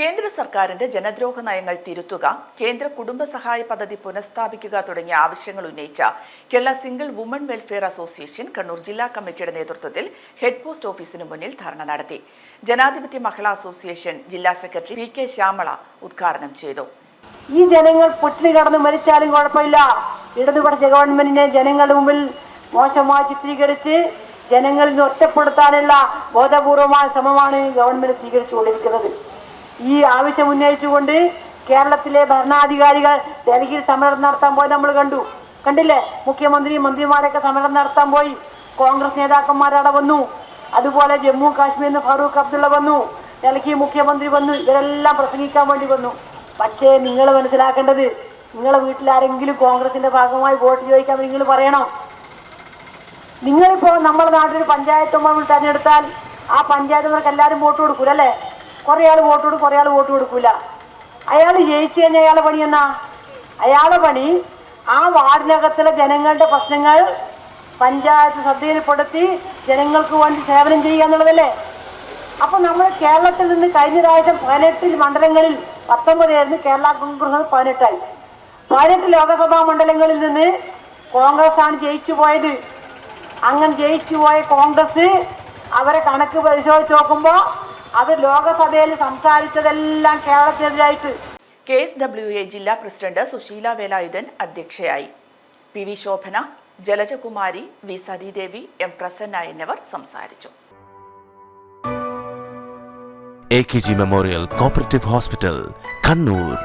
കേന്ദ്ര സർക്കാരിന്റെ ജനദ്രോഹ നയങ്ങൾ തിരുത്തുക കേന്ദ്ര കുടുംബസഹായ പദ്ധതി പുനഃസ്ഥാപിക്കുക തുടങ്ങിയ ആവശ്യങ്ങൾ ഉന്നയിച്ച Kerala single woman welfare association Kannur ജില്ലാ കമ്മിറ്റിയുടെ നേതൃത്വത്തിൽ ഹെഡ് പോസ്റ്റ് ഓഫീസിന് മുന്നിൽ ധർണ നടത്തി. ജനാധിപത്യ മഹിളാ അസോസിയേഷൻ ജില്ലാ സെക്രട്ടറി പി കെ ശ്യാമള ഉദ്ഘാടനം ചെയ്തു. ഈ ജനങ്ങൾ പട്ടിണി കടന്ന് മരിച്ചാലും കുഴപ്പമില്ല. ഇടതുപക്ഷ ഗവൺമെന്റിനെ ജനങ്ങളുടെ മുമ്പിൽ മോശമായി ചിത്രീകരിച്ച് ജനങ്ങളിൽ നിന്ന് ഒറ്റപ്പെടുത്താനുള്ള ബോധപൂർവമായ ശ്രമമാണ് ഗവൺമെന്റ് സ്വീകരിച്ചുകൊണ്ടിരിക്കുന്നത്. ഈ ആവശ്യം ഉന്നയിച്ചുകൊണ്ട് കേരളത്തിലെ ഭരണാധികാരികൾ ഡൽഹിയിൽ സമരം നടത്താൻ പോയി നമ്മൾ കണ്ടു. കണ്ടില്ലേ? മുഖ്യമന്ത്രി മന്ത്രിമാരൊക്കെ സമരം നടത്താൻ പോയി. കോൺഗ്രസ് നേതാക്കന്മാരവിടെ വന്നു. അതുപോലെ ജമ്മു കാശ്മീരിൽ നിന്ന് ഫാറൂഖ് അബ്ദുള്ള വന്നു. ഡൽഹി മുഖ്യമന്ത്രി വന്നു. ഇവരെല്ലാം പ്രസംഗിക്കാൻ വേണ്ടി വന്നു. പക്ഷേ നിങ്ങൾ മനസ്സിലാക്കേണ്ടത് നിങ്ങളെ വീട്ടിൽ ആരെങ്കിലും കോൺഗ്രസിന്റെ ഭാഗമായി വോട്ട് ചോദിക്കാൻ നിങ്ങൾ പറയണം. നിങ്ങളിപ്പോൾ നമ്മുടെ നാട്ടിൽ പഞ്ചായത്ത് തെരഞ്ഞെടുത്താൽ ആ പഞ്ചായത്ത് എല്ലാവരും വോട്ട് കൊടുക്കൂല അല്ലേ കുറേ ആൾ വോട്ട് കൊടുക്കും കുറേ ആൾ വോട്ട് കൊടുക്കൂല. അയാൾ ജയിച്ചു കഴിഞ്ഞാൽ അയാളെ പണി എന്നാ? അയാളെ പണി ആ വാർഡിനകത്തിലെ ജനങ്ങളുടെ പ്രശ്നങ്ങൾ പഞ്ചായത്ത് ശ്രദ്ധയിൽപ്പെടുത്തി ജനങ്ങൾക്ക് വേണ്ടി സേവനം ചെയ്യുക എന്നുള്ളതല്ലേ? അപ്പൊ നമ്മൾ കേരളത്തിൽ നിന്ന് കഴിഞ്ഞ പ്രാവശ്യം പതിനെട്ടിൽ മണ്ഡലങ്ങളിൽ പത്തൊമ്പതായിരുന്നു കേരള കോൺഗ്രസ് പതിനെട്ടായി. പതിനെട്ട് ലോകസഭാ മണ്ഡലങ്ങളിൽ നിന്ന് കോൺഗ്രസ് ആണ് ജയിച്ചു പോയത്. അങ്ങനെ ജയിച്ചു പോയ കോൺഗ്രസ് അവരെ കണക്ക് പരിശോധിച്ച് നോക്കുമ്പോൾ അവർ ലോകസഭയിൽ സംസാരിച്ചതെല്ലാം കേരളത്തിനെതിരായിട്ട്. കെ എസ് ഡബ്ല്യു എ ജില്ലാ പ്രസിഡന്റ് സുശീല വേലായുധൻ അധ്യക്ഷയായി. P V Shobhana Jalajakumari V Sathidevi M Prasanna എന്നിവർ സംസാരിച്ചു. A K G memorial cooperative hospital Kannur.